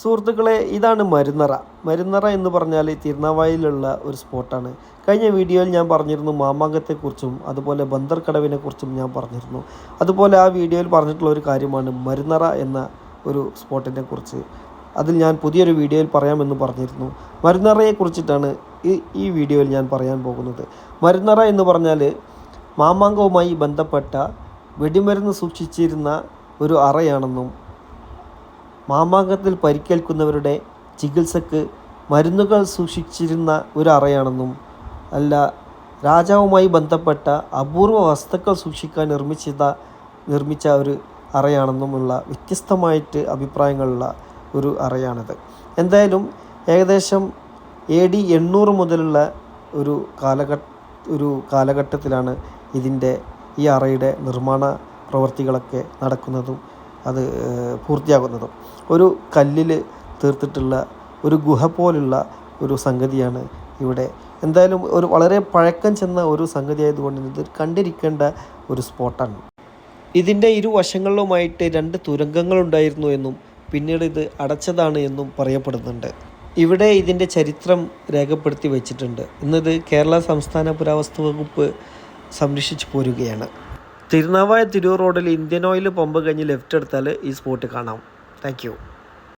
സുഹൃത്തുക്കളെ ഇതാണ് മരുന്നറ. മരുന്നറ എന്ന് പറഞ്ഞാൽ തിരുനാവായിലുള്ള ഒരു സ്പോട്ടാണ്. കഴിഞ്ഞ വീഡിയോയിൽ ഞാൻ പറഞ്ഞിരുന്നു മാമാങ്കത്തെക്കുറിച്ചും അതുപോലെ ബന്ദർക്കടവിനെക്കുറിച്ചും ഞാൻ പറഞ്ഞിരുന്നു. അതുപോലെ ആ വീഡിയോയിൽ പറഞ്ഞിട്ടുള്ള ഒരു കാര്യമാണ് മരുന്നറ എന്ന ഒരു സ്പോട്ടിനെ കുറിച്ച് അതിൽ ഞാൻ പുതിയൊരു വീഡിയോയിൽ പറയാമെന്ന് പറഞ്ഞിരുന്നു. മരുന്നറയെ കുറിച്ചിട്ടാണ് ഈ ഈ വീഡിയോയിൽ ഞാൻ പറയാൻ പോകുന്നത്. മരുന്നറ എന്ന് പറഞ്ഞാൽ മാമാങ്കവുമായി ബന്ധപ്പെട്ട വെടിമരുന്ന് സൂക്ഷിച്ചിരുന്ന ഒരു അറയാണെന്നും മാമാങ്കത്തിൽ പരിക്കേൽക്കുന്നവരുടെ ചികിത്സക്ക് മരുന്നുകൾ സൂക്ഷിച്ചിരുന്ന ഒരു അറയാണെന്നും അല്ല രാജാവുമായി ബന്ധപ്പെട്ട അപൂർവ വസ്തുക്കൾ സൂക്ഷിക്കാൻ നിർമ്മിച്ചത നിർമ്മിച്ച ഒരു അറയാണെന്നുമുള്ള വ്യത്യസ്തമായിട്ട് അഭിപ്രായങ്ങളുള്ള ഒരു അറയാണിത്. എന്തായാലും ഏകദേശം എ ഡി എണ്ണൂറ് മുതലുള്ള ഒരു കാലഘട്ട ഒരു കാലഘട്ടത്തിലാണ് ഇതിന്റെ ഈ അറയുടെ നിർമ്മാണ പ്രവർത്തികളൊക്കെ നടക്കുന്നതും അത് പൂർത്തിയാകുന്നതും. ഒരു കല്ലിൽ തീർത്തിട്ടുള്ള ഒരു ഗുഹ പോലുള്ള ഒരു സംഗതിയാണ് ഇവിടെ. എന്തായാലും ഒരു വളരെ പഴക്കം ചെന്ന ഒരു സംഗതി ആയതുകൊണ്ട് ഇത് കണ്ടിരിക്കേണ്ട ഒരു സ്പോട്ടാണ്. ഇതിന്റെ ഇരുവശങ്ങളിലുമായിട്ട് രണ്ട് തുരങ്കങ്ങളുണ്ടായിരുന്നു എന്നും പിന്നീട് ഇത് അടച്ചതാണ് എന്നും പറയപ്പെടുന്നുണ്ട്. ഇവിടെ ഇതിന്റെ ചരിത്രം രേഖപ്പെടുത്തി വെച്ചിട്ടുണ്ട്. ഇന്നത് കേരള സംസ്ഥാന പുരാവസ്തു വകുപ്പ് സംരക്ഷിച്ചു പോരുകയാണ്. തിരുനാവായ തിരൂർ റോഡിൽ ഇന്ത്യൻ ഓയിൽ പമ്പ് കഴിഞ്ഞ് ലെഫ്റ്റ് എടുത്താൽ ഈ സ്പോട്ട് കാണാം. താങ്ക്